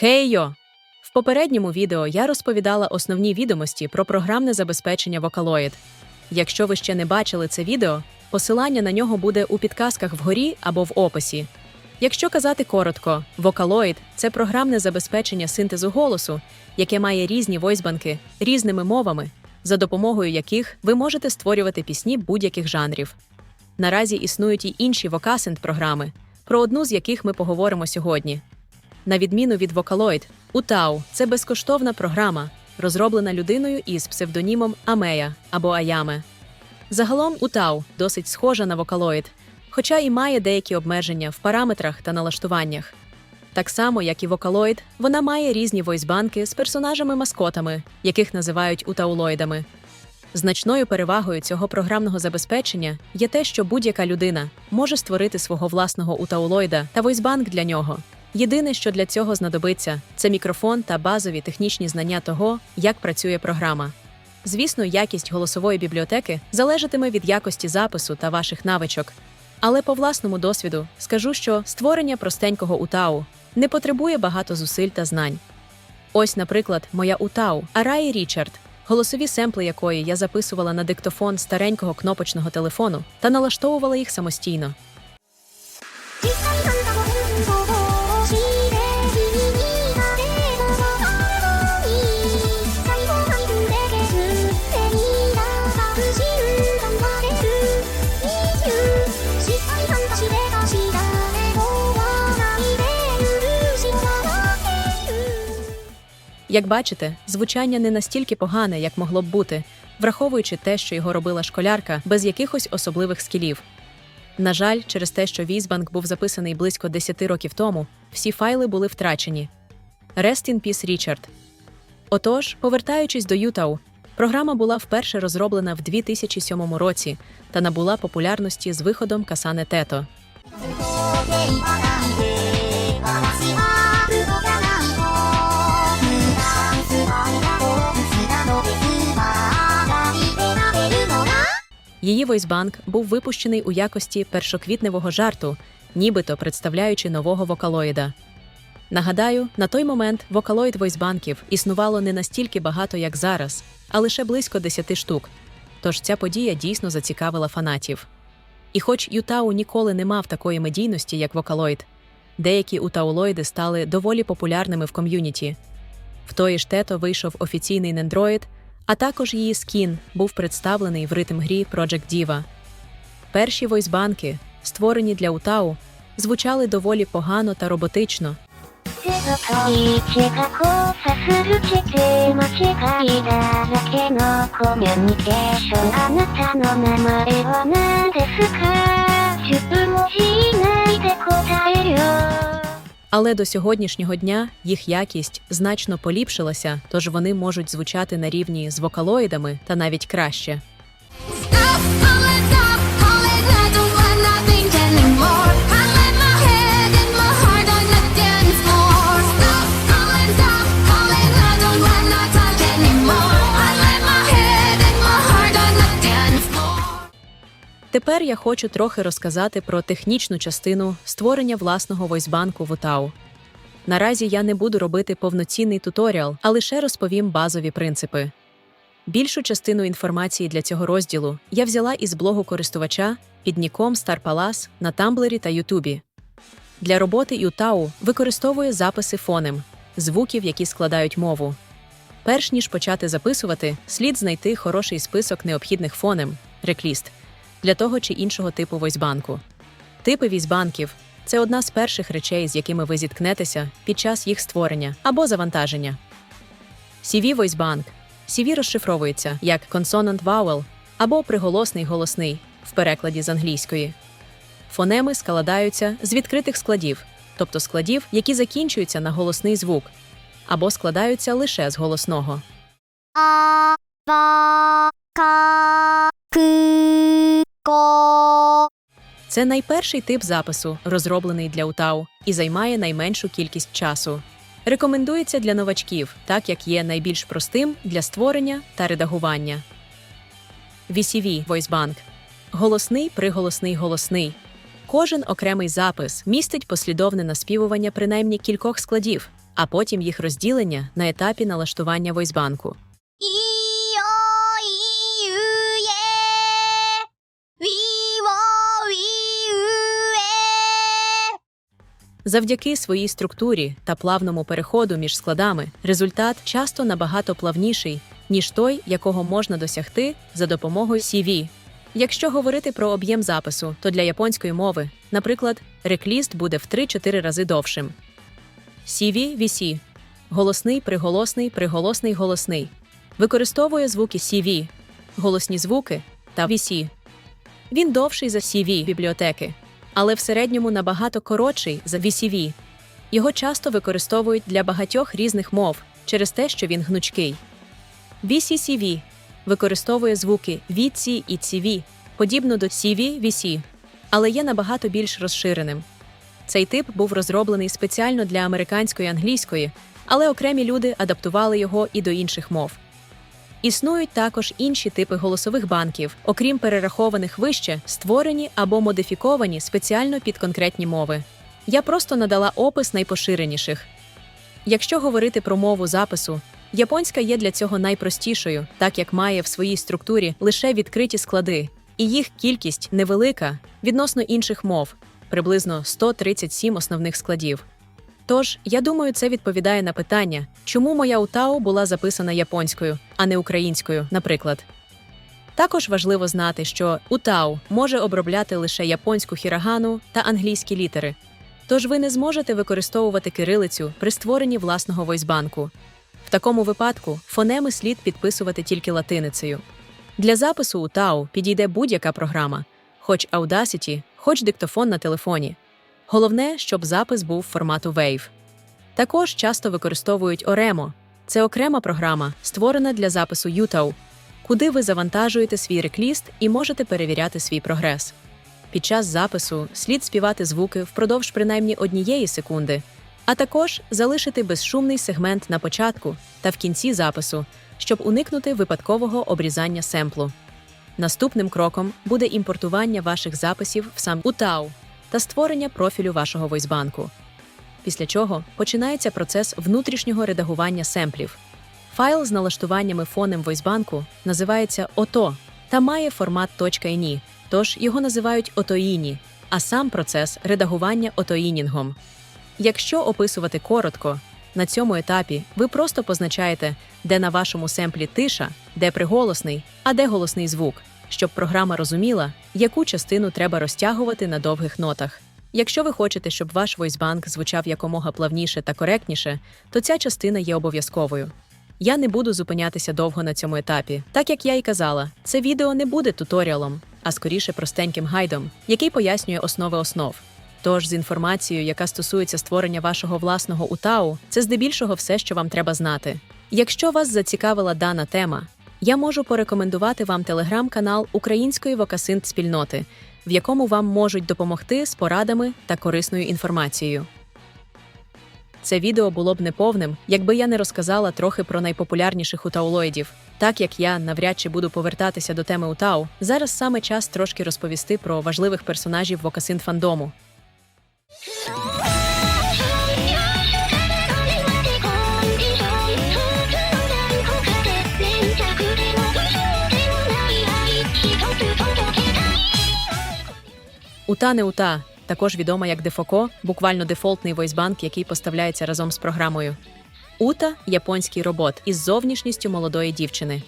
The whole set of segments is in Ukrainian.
Хеййо! В попередньому відео я розповідала основні відомості про програмне забезпечення Vocaloid. Якщо ви ще не бачили це відео, посилання на нього буде у підказках вгорі або в описі. Якщо казати коротко, Vocaloid – це програмне забезпечення синтезу голосу, яке має різні войсбанки різними мовами, за допомогою яких ви можете створювати пісні будь-яких жанрів. Наразі існують і інші вокасент програми, про одну з яких ми поговоримо сьогодні. На відміну від Vocaloid, Utau – це безкоштовна програма, розроблена людиною із псевдонімом Амея або Аяме. Загалом Utau досить схожа на Vocaloid, хоча і має деякі обмеження в параметрах та налаштуваннях. Так само, як і Vocaloid, вона має різні войсбанки з персонажами-маскотами, яких називають утаулоїдами. Значною перевагою цього програмного забезпечення є те, що будь-яка людина може створити свого власного утаулоїда та войсбанк для нього. Єдине, що для цього знадобиться, це мікрофон та базові технічні знання того, як працює програма. Звісно, якість голосової бібліотеки залежатиме від якості запису та ваших навичок. Але по власному досвіду скажу, що створення простенького утау не потребує багато зусиль та знань. Ось, наприклад, моя утау Араї Річард, голосові семпли якої я записувала на диктофон старенького кнопочного телефону та налаштовувала їх самостійно. Як бачите, звучання не настільки погане, як могло б бути, враховуючи те, що його робила школярка без якихось особливих скілів. На жаль, через те, що Візбанк був записаний близько 10 років тому, всі файли були втрачені. Rest in Peace, Річард. Отож, повертаючись до Ютау, програма була вперше розроблена в 2007 році та набула популярності з виходом Касане Тето. Її войсбанк був випущений у якості першоквітневого жарту, нібито представляючи нового вокалоїда. Нагадаю, на той момент вокалоїд войсбанків існувало не настільки багато, як зараз, а лише близько 10 штук. Тож ця подія дійсно зацікавила фанатів. І хоч Ютау ніколи не мав такої медійності, як вокалоїд, деякі утаулоїди стали доволі популярними в ком'юніті. В тої ж тето вийшов офіційний Nendroid, а також її скін був представлений в ритм-грі Project Diva. Перші войсбанки, створені для Утау, звучали доволі погано та роботично, але до сьогоднішнього дня їх якість значно поліпшилася, тож вони можуть звучати на рівні з вокалоїдами та навіть краще. Тепер я хочу трохи розказати про технічну частину створення власного войсбанку в Утау. Наразі я не буду робити повноцінний туторіал, а лише розповім базові принципи. Більшу частину інформації для цього розділу я взяла із блогу користувача під ніком StarPalas на Тамблері та Ютубі. Для роботи Ютау використовує записи фонем, звуків, які складають мову. Перш ніж почати записувати, слід знайти хороший список необхідних фонем рекліст для того чи іншого типу войсбанку. Типи війсбанків це одна з перших речей, з якими ви зіткнетеся під час їх створення або завантаження. CV войсбанк CV розшифровується як consonant vowel або приголосний голосний в перекладі з англійської. Фонеми складаються з відкритих складів, тобто складів, які закінчуються на голосний звук, або складаються лише з голосного. Це найперший тип запису, розроблений для Утау, і займає найменшу кількість часу. Рекомендується для новачків, так як є найбільш простим для створення та редагування. VCV VoiceBank – голосний, приголосний, голосний. Кожен окремий запис містить послідовне наспівування принаймні кількох складів, а потім їх розділення на етапі налаштування войсбанку. Завдяки своїй структурі та плавному переходу між складами результат часто набагато плавніший, ніж той, якого можна досягти за допомогою CV. Якщо говорити про об'єм запису, то для японської мови, наприклад, рекліст буде в 3-4 рази довшим. CV VC – голосний, приголосний, приголосний, голосний. Використовує звуки CV, голосні звуки та VC. Він довший за CV бібліотеки, але в середньому набагато коротший за VCV. Його часто використовують для багатьох різних мов через те, що він гнучкий. VCCV використовує звуки VC і CV, подібно до CV VC, але є набагато більш розширеним. Цей тип був розроблений спеціально для американської англійської, але окремі люди адаптували його і до інших мов. Існують також інші типи голосових банків, окрім перерахованих вище, створені або модифіковані спеціально під конкретні мови. Я просто надала опис найпоширеніших. Якщо говорити про мову запису, японська є для цього найпростішою, так як має в своїй структурі лише відкриті склади, і їх кількість невелика відносно інших мов приблизно 137 основних складів. Тож, я думаю, це відповідає на питання, чому моя утау була записана японською, а не українською, наприклад. Також важливо знати, що утау може обробляти лише японську хірагану та англійські літери. Тож ви не зможете використовувати кирилицю при створенні власного войсбанку. В такому випадку фонеми слід підписувати тільки латиницею. Для запису утау підійде будь-яка програма, хоч Audacity, хоч диктофон на телефоні. Головне, щоб запис був формату WAV. Також часто використовують Oremo. Це окрема програма, створена для запису UTAU, куди ви завантажуєте свій рекліст і можете перевіряти свій прогрес. Під час запису слід співати звуки впродовж принаймні однієї секунди, а також залишити безшумний сегмент на початку та в кінці запису, щоб уникнути випадкового обрізання семплу. Наступним кроком буде імпортування ваших записів в сам UTAU та створення профілю вашого войсбанку. Після чого починається процес внутрішнього редагування семплів. Файл з налаштуваннями фонем войсбанку називається ОТО та має формат .ini, тож його називають отоїні, а сам процес редагування отоїнінгом. Якщо описувати коротко, на цьому етапі ви просто позначаєте, де на вашому семплі тиша, де приголосний, а де голосний звук, щоб програма розуміла, яку частину треба розтягувати на довгих нотах. Якщо ви хочете, щоб ваш войсбанк звучав якомога плавніше та коректніше, то ця частина є обов'язковою. Я не буду зупинятися довго на цьому етапі. Так як я і казала, це відео не буде туторіалом, а скоріше простеньким гайдом, який пояснює основи основ. Тож з інформацією, яка стосується створення вашого власного УТАУ, це здебільшого все, що вам треба знати. Якщо вас зацікавила дана тема, я можу порекомендувати вам телеграм-канал Української вокасинт спільноти, в якому вам можуть допомогти з порадами та корисною інформацією. Це відео було б неповним, якби я не розказала трохи про найпопулярніших утаулоїдів. Так як я навряд чи буду повертатися до теми утау, зараз саме час трошки розповісти про важливих персонажів вокасинт фандому. Ута не ута, також відома як Дефоко, буквально дефолтний войсбанк, який поставляється разом з програмою. Ута японський робот із зовнішністю молодої дівчини.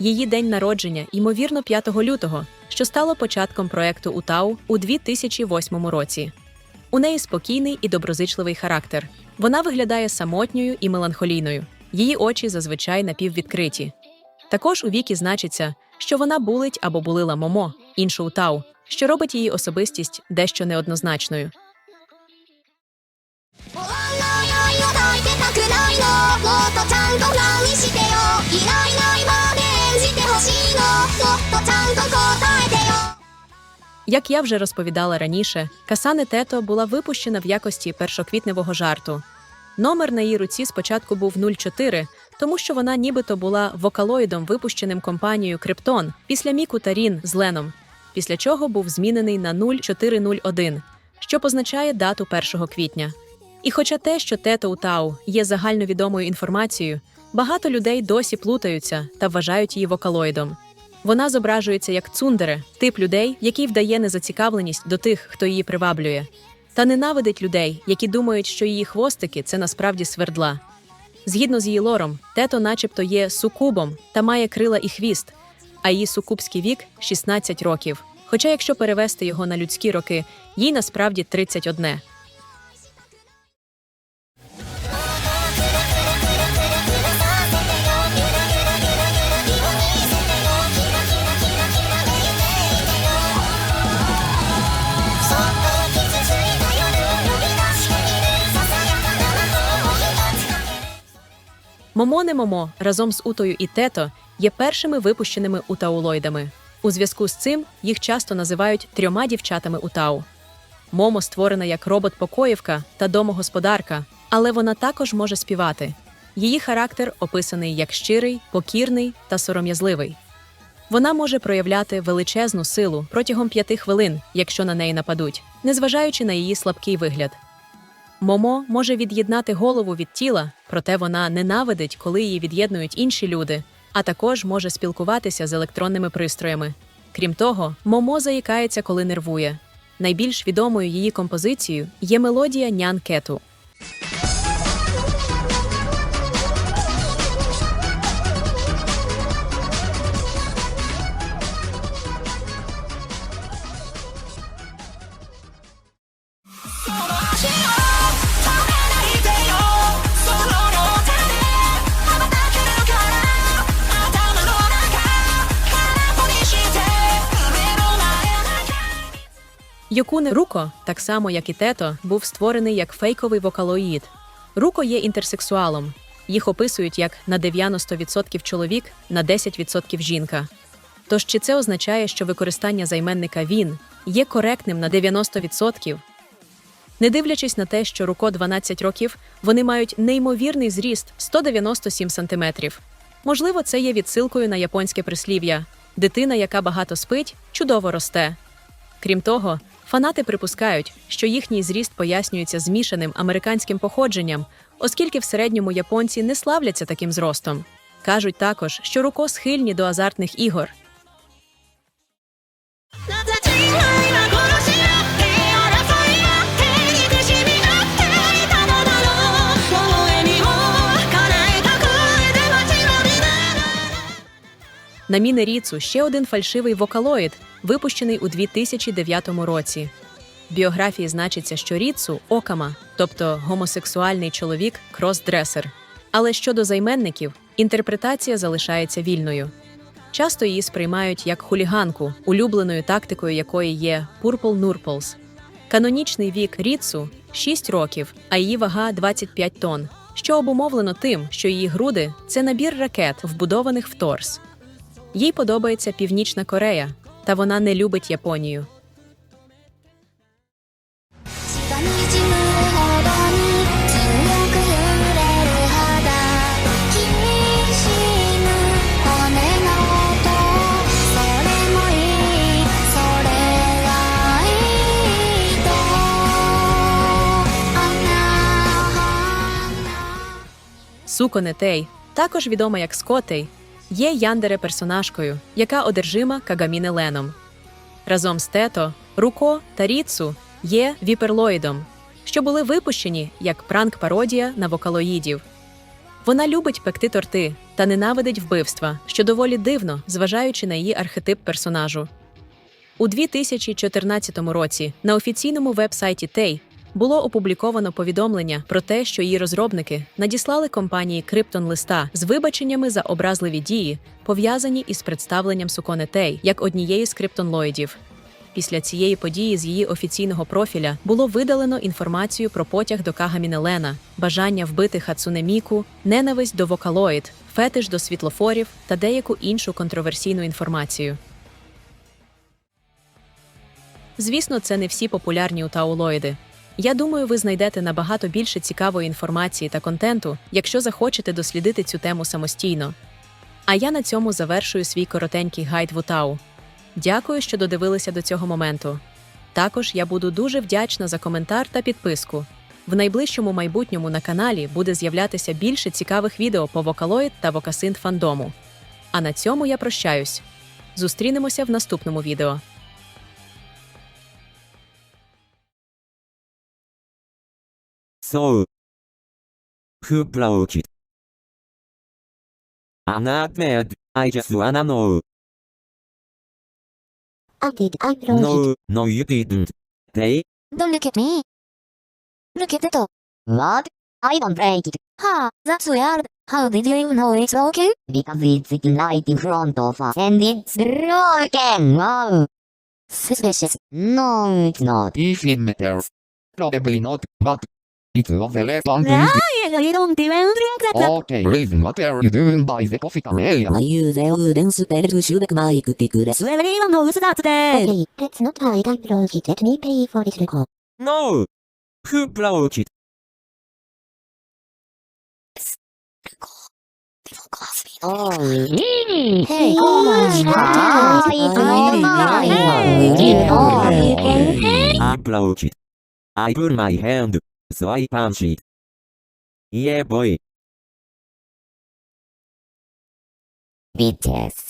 Її день народження, ймовірно, 5 лютого, що стало початком проекту Утау у 2008 році. У неї спокійний і доброзичливий характер. Вона виглядає самотньою і меланхолійною. Її очі зазвичай напіввідкриті. Також у вікі значиться, що вона булить або булила Момо, іншу Утау, що робить її особистість дещо неоднозначною. Як я вже розповідала раніше, Касане Тето була випущена в якості першоквітневого жарту. Номер на її руці спочатку був 04, тому що вона нібито була вокалоїдом, випущеним компанією Криптон після Міку та Рін з Леном після чого був змінений на 0401, що позначає дату 1 квітня. І хоча те, що тето Утау є загальновідомою інформацією, багато людей досі плутаються та вважають її вокалоїдом. Вона зображується як цундере, тип людей, який вдає незацікавленість до тих, хто її приваблює, та ненавидить людей, які думають, що її хвостики це насправді свердла. Згідно з її лором, тето, начебто, є сукубом та має крила і хвіст, а її сукупський вік 16 років. Хоча, якщо перевести його на людські роки, їй насправді 31. Момо не Момо разом з Утою і Тето є першими випущеними утаулоїдами. У зв'язку з цим їх часто називають трьома дівчатами Утау. Момо створена як робот-покоївка та домогосподарка, але вона також може співати. Її характер описаний як щирий, покірний та сором'язливий. Вона може проявляти величезну силу протягом п'яти хвилин, якщо на неї нападуть, незважаючи на її слабкий вигляд. Момо може від'єднати голову від тіла, проте вона ненавидить, коли її від'єднують інші люди, а також може спілкуватися з електронними пристроями. Крім того, Момо заїкається, коли нервує. Найбільш відомою її композицією є мелодія Нян Кету. け Руко, так само як і Тето, був створений як фейковий вокалоїд. Руко є інтерсексуалом. Їх описують як на 90% чоловік, на 10% жінка. Тож чи це означає, що використання займенника він є коректним на 90%? Не дивлячись на те, що Руко 12 років, вони мають неймовірний зріст 197 см. Можливо, це є відсилкою на японське прислів'я: дитина, яка багато спить, чудово росте. Крім того, Фанати припускають, що їхній зріст пояснюється змішаним американським походженням, оскільки в середньому японці не славляться таким зростом. Кажуть також, що руко схильні до азартних ігор. На мінеріцу ще один фальшивий вокалоїд, випущений у 2009 році. В біографії значиться, що Ріцу окама, тобто гомосексуальний чоловік, кросдресер. Але щодо займенників, інтерпретація залишається вільною. Часто її сприймають як хуліганку, улюбленою тактикою якої є Purple Nurples. Канонічний вік Ріцу 6 років, а її вага 25 тонн, що обумовлено тим, що її груди це набір ракет, вбудованих в торс. Їй подобається Північна Корея, та вона не любить Японію. Суконетей, також відома як Скотей, є Яндере персонажкою, яка одержима Кагаміне Леном. Разом з Тето, Руко та Ріцу є віперлоїдом, що були випущені як пранк-пародія на вокалоїдів. Вона любить пекти торти та ненавидить вбивства, що доволі дивно, зважаючи на її архетип персонажу. У 2014 році на офіційному веб-сайті Тей було опубліковано повідомлення про те, що її розробники надіслали компанії Krypton листа з вибаченнями за образливі дії, пов'язані із представленням Суконе Тей як однієї з криптонлоїдів. Після цієї події з її офіційного профіля було видалено інформацію про потяг до Кагаміне Лена, бажання вбити Хацуне Міку, ненависть до вокалоїд, фетиш до світлофорів та деяку іншу контроверсійну інформацію. Звісно, це не всі популярні утаулоїди. Я думаю, ви знайдете набагато більше цікавої інформації та контенту, якщо захочете дослідити цю тему самостійно. А я на цьому завершую свій коротенький гайд в Утау. Дякую, що додивилися до цього моменту. Також я буду дуже вдячна за коментар та підписку. В найближчому майбутньому на каналі буде з'являтися більше цікавих відео по Vocaloid та Vocasynth фандому. А на цьому я прощаюсь. Зустрінемося в наступному відео. So. Who broke it? I'm not mad, I just wanna know. I did, I broke it. No, no you didn't. They? Don't look at me. Look at that. What? I don't break it. Ha, that's weird. How did you know it's broken? Because it's right in front of us and it's broken. Wow. Suspicious. No, it's not. If it matters. Probably not, but it's of the left on the I don't even drink that. Okay, reason what are you doing by the coffee area? あいうぜウーデンスペルトシュベクマイクティクレスウェブリーの嘘だって Okay let's not hide I blow it let me pay for this record No! フープラを切る。 Oh Hey, oh my god Hey. アプラを切る。I put my hand, So I punch it. Yeah boy. Bitches